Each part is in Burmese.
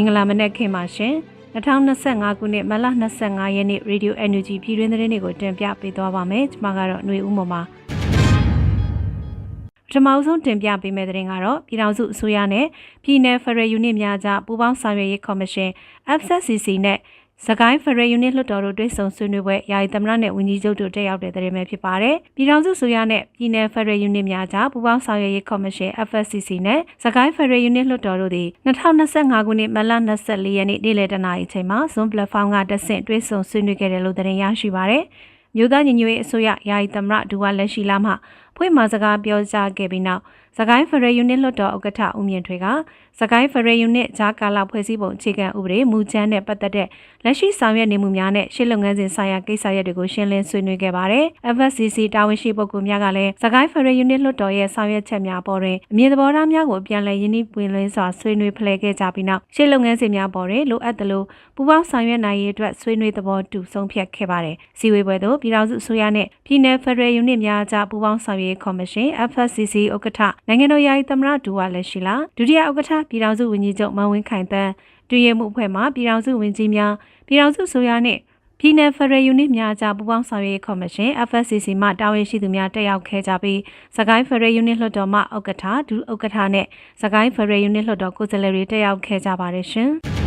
င်္ဂလာမနက်ခင်ပါရှင်2025ခုနှစ်မတ်လ25ရက်နေ့ Radio NUG ပြည်တွင်းသတင်းတွေကိုတင်ပြပေးသွားပါမယ်ကျွန်မကတော့ຫນွေဦးမော်ပါပထမဆုံးတင်ပြပေးမယ့်သတင်းကတော့ပြည်ထောင်စုအစိုးရနဲ့ပြည်내ဖရယ်ယူနစ်များကြားပူးပေါင်းဆောင်ရွက်ရေးကော်မရှင် FSCC နဲ့ စကိုင်းဖရယ်ယူနစ်လွှတ်တော်တို့တွဲဆုံဆွေးနွေးပွဲယာယီသမရနဲ့ဝန်ကြီးချုပ်တို့တက်ရောက်တဲ့တဲ့ပဲဖြစ်ပါတယ်။ပြည်ထောင်စုဆိုရနဲ့ပြည်내ဖရယ်ယူနစ်များကြားပူးပေါင်းဆောင်ရွက်ရေးကော်မရှင် FSCC နဲ့စကိုင်းဖရယ်ယူနစ်လွှတ်တော်တို့သည်2025ခုနှစ်မလ24ရက်နေ့နေ့လယ်တနာရီချိန်မှာ Zoom platform ကတက်ဆင့်တွဲဆုံဆွေးနွေးခဲ့တယ်လို့သတင်းရရှိပါတယ်။မြို့သားညီညွတ်ရေးအစိုးရယာယီသမရဒူဝါလက်ရှိလာမှဖွင့်မှာစကားပြောကြားခဲ့ပြီးနောက် စကိုင်းဖရယ်ယူနစ်လွှတ်တော်ဥက္ကဋ္ဌဦးမြင့်ထွေကစကိုင်းဖရယ်ယူနစ်ဂျာကာလာဖွဲ့စည်းပုံအခြေခံဥပဒေမူကြမ်းနဲ့ပတ်သက်တဲ့လက်ရှိဆောင်ရွက်နေမှုများနဲ့ရှေ့လုပ်ငန်းစဉ်ဆိုင်ရာကိစ္စရပ်တွေကိုရှင်းလင်းဆွေးနွေးခဲ့ပါတယ်။ FSCC တာဝန်ရှိပုဂ္ဂိုလ်များကလည်းစကိုင်းဖရယ်ယူနစ်လွှတ်တော်ရဲ့ဆောင်ရွက်ချက်များပေါ်တွင်အမြင်သဘောထားများကိုပြန်လည်ရင်းနှီးပွင့်လင်းစွာဆွေးနွေးဖလှယ်ခဲ့ကြပြီးနောက်ရှေ့လုပ်ငန်းစဉ်များပေါ်တွင်လိုအပ်သလိုပူးပေါင်းဆောင်ရွက်နိုင်ရေးအတွက်ဆွေးနွေးသဘောတူဆုံးဖြတ်ခဲ့ပါတယ်။စီဝေပွဲသို့ပြည်ထောင်စုအစိုးရနဲ့ပြည်내ဖရယ်ယူနစ်များကြားပူးပေါင်းဆောင်ရွက်ရေးကော်မရှင် FSCC ဥက္ကဋ္ဌနိုင်ငံတော်ယာယီသမရဒူဝါလက်ရှိလာဒုတိယဥက္ကဋ္ဌပြည်ထောင်စုဝန်ကြီးချုပ်မန်ဝင်းခိုင်တန်းတွင်ရမှုအဖွဲ့မှပြည်ထောင်စုဝန်ကြီးများပြည်ထောင်စုဆိုရနှင့်ပြည်내ဖရယ်ယူနစ်များကြားပူးပေါင်းဆောင်ရွက်ရေးကော်မရှင် FSCC မှတာဝန်ရှိသူများတက်ရောက်ခဲ့ကြပြီးစကိုင်းဖရယ်ယူနစ်လွှတ်တော်မှဥက္ကဋ္ဌဒုဥက္ကဋ္ဌနဲ့စကိုင်းဖရယ်ယူနစ်လွှတ်တော်ကိုယ်စားလှယ်တွေတက်ရောက်ခဲ့ကြပါတယ်ရှင်။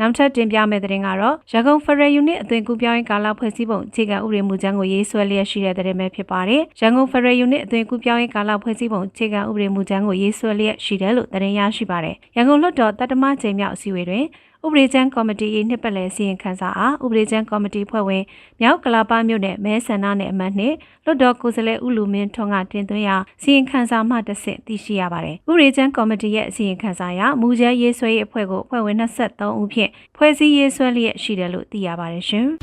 နောက်ထပ်တင်ပြမယ့်သတင်းကတော့ရန်ကုန်ဖရယ်ယူနစ်အသွင်ကူးပြောင်းရေးကာလဖွဲ့စည်းပုံအခြေခံဥပဒေမူကြမ်းကိုရေးဆွဲလျက်ရှိတဲ့သတင်းပဲဖြစ်ပါတယ်။ရန်ကုန်ဖရယ်ယူနစ်အသွင်ကူးပြောင်းရေးကာလဖွဲ့စည်းပုံအခြေခံဥပဒေမူကြမ်းကိုရေးဆွဲလျက်ရှိတယ်လို့သတင်းရရှိပါတယ်။ရန်ကုန်လွှတ်တော်တတ္တမချိန်မြောက်အစည်းအဝေးတွင် ဥပဒေချမ်းကော်မတီ၏နှစ်ပတ်လည်စီရင်ခန်းစာအားဥပဒေချမ်းကော်မတီဖွဲ့ဝင်မြောက်ကလာပမြို့နယ်မဲဆန္ဒနယ်အမတ်နှင့်လွှတ်တော်ကိုယ်စားလှယ်ဦးလူမင်းထွန်းကတင်သွင်းရာစီရင်ခန်းစာမှတဆင့်သိရှိရပါတယ်။ဥပဒေချမ်းကော်မတီရဲ့စီရင်ခန်းစာအရမူကျဲရေးဆွဲရေးအဖွဲ့ကိုဖွဲ့ဝင်23ဦးဖြင့်ဖွဲ့စည်းရေးဆွဲလျက်ရှိတယ်လို့သိရပါတယ်ရှင်။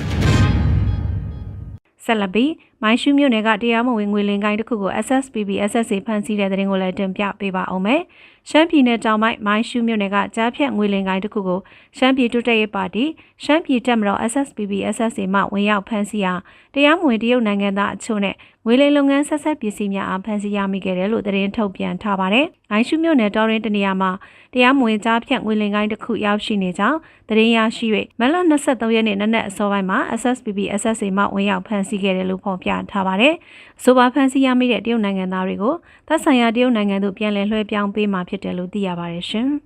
ဆက်လက်ပြီး မိုင်းရှူးမြို့နယ်ကတရားမဝင်ငွေလင်ကိုင်းတစ်ခုကို SSPB SSA ဖမ်းဆီးတဲ့တဲ့ရင်ကိုလည်းတင်ပြပေးပါအောင်မယ်။ရှမ်းပြည်နယ်တောင်ပိုင်းမိုင်းရှူးမြို့နယ်ကကြားဖြတ်ငွေလင်ကိုင်းတစ်ခုကိုရှမ်းပြည်တိုးတက်ရေးပါတီရှမ်းပြည်တပ်မတော် SSPB SSA မှဝင်ရောက်ဖမ်းဆီးရာတရားမဝင်တရုတ်နိုင်ငံသားအချို့နဲ့ငွေလိမ်လုပ်ငန်းဆက်ဆက်ပစ္စည်းများအားဖမ်းဆီးရမိခဲ့တယ်လို့သတင်းထုတ်ပြန်ထားပါတယ်။ငိုင်းရှုမြို့နယ်တော်ရင်းတနေရာမှာတရားမဝင်ကြားဖြတ်ငွေလိမ်ကိုင်းတစ်ခုရောက်ရှိနေကြောင်းသတင်းရရှိ၍မလ23ရက်နေ့နနက်အစောပိုင်းမှာ SSPB SSA မှဝင်ရောက်ဖမ်းဆီးခဲ့တယ်လို့ဖော်ပြထားပါတယ်။ဆိုပါဖမ်းဆီးရမိတဲ့တရုတ်နိုင်ငံသားတွေကိုသက်ဆိုင်ရာတရုတ်နိုင်ငံသို့ပြန်လည်လွှဲပြောင်းပေးမှာဖြစ်တယ်လို့သိရပါတယ်ရှင်။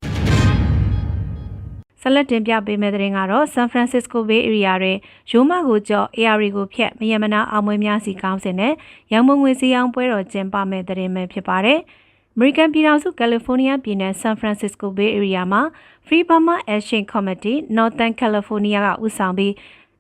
ဆက်လက်တင်ပြပေးမယ့်သတင်းကတော့ San Francisco Bay Area တွင်ရိုးမကိုကြော့ AR ကိုဖျက်မယမနာအောင်ပွဲများစီကောင်းစင်နဲ့ရောင်မုံငွေစီအောင်ပွဲတော်ကျင်းပမယ့်သတင်းပဲဖြစ်ပါတယ်။ American ပြည်ထောင်စု California ပြည်နယ် San Francisco Bay Area မှာ Free Burma Action Committee Northern California ကဦးဆောင်ပြီး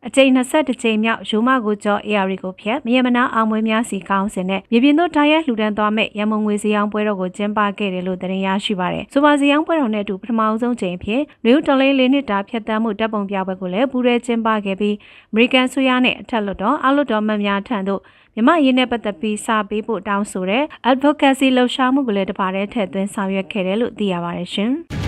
အကြိမ်22ကြိမ်မြောက်ရိုးမကိုကျော် AR ကိုဖျက်မြေမနာအောင်ပွဲများစီကောင်းစင်နဲ့မြေပြင်သို့တားရဲလှူဒန်းသွားမဲ့ရမုံငွေစည်းအောင်ပွဲတော်ကိုကျင်းပခဲ့တယ်လို့သတင်းရရှိပါတယ်။ဆိုပါစည်းအောင်ပွဲတော်နဲ့အတူပထမအဆုံးချိန်ဖြစ်နယူးတော်လေးလေးနှစ်တာဖျက်တမ်းမှုတပ်ပုံပြပွဲကိုလည်းပူးရဲကျင်းပခဲ့ပြီး American ဆိုရနဲ့အထက်လွှတ်တော်အောက်လွှတ်တော်မှများထံသို့မြမရေးနဲ့ပတ်သက်ပြီးစာပေးဖို့တောင်းဆိုတဲ့ advocacy လှုပ်ရှားမှုကိုလည်းတပါးတည်းထည့်သွင်းဆောင်ရွက်ခဲ့တယ်လို့သိရပါတယ်ရှင်။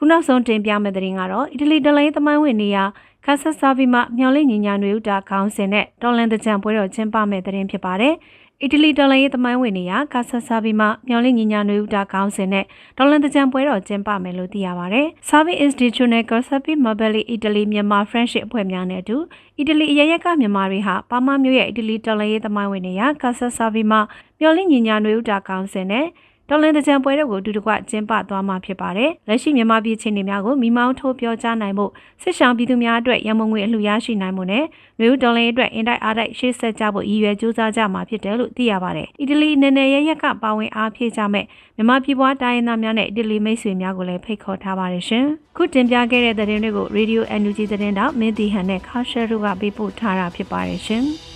ခုနောက်ဆုံးတင်ပြမယ့်သတင်းကတော့အီတလီဒလိုင်းသမိုင်းဝင်နေရာ ခါဆတ်ဆာဗီမှာမျော်လင့်ညီညာနွေဦးတာခေါင်းစဉ်နဲ့တော်လန်တကြံပွဲတော်ကျင်းပမယ့်သတင်းဖြစ်ပါတယ်။အီတလီတော်လန်ရေးသမိုင်းဝင်နေရာကာဆာဆာဗီမှာမျော်လင့်ညီညာနွေဦးတာခေါင်းစဉ်နဲ့တော်လန်တကြံပွဲတော်ကျင်းပမယ်လို့သိရပါဗျ။ Savi Institutional Concept Mobile Italy မြန်မာ Friendship အဖွဲ့များနဲ့အတူအီတလီအရရက်ကမြန်မာတွေဟာပါမမျိုးရဲ့အီတလီတော်လန်ရေးသမိုင်းဝင်နေရာကာဆာဆာဗီမှာမျော်လင့်ညီညာနွေဦးတာခေါင်းစဉ်နဲ့ တော်လန်တကြံပွဲတို့ကိုအတူတကွကျင်းပသွားမှာဖြစ်ပါတယ်။လက်ရှိမြန်မာပြည်ချင်းတွေများကိုမိမောင်းထိုးပြောကြားနိုင်ဖို့စစ်ဆောင်ပြည်သူများအတွက်ရမုံငွေအလှူရရှိနိုင်မှုနဲ့မျိုးတော်လန်အတွက်အင်တိုက်အားတိုက်ရှေ့ဆက်ကြဖို့ရည်ရွယ်ကြိုးစားကြမှာဖြစ်တယ်လို့သိရပါတယ်။အီတလီနယ်နယ်ရရက်ကပါဝင်အားဖြည့်ကြမဲ့မြန်မာပြည်ပွားတိုင်းရင်းသားများနဲ့အီတလီမိတ်ဆွေများကိုလည်းဖိတ်ခေါ်ထားပါတယ်ရှင်။ခုတင်ပြခဲ့တဲ့သတင်းတွေကို Radio NUG သတင်းတောက်မင်းတီဟန်နဲ့ခါရှယ်တို့ကပေးပို့ထားတာဖြစ်ပါတယ်ရှင်။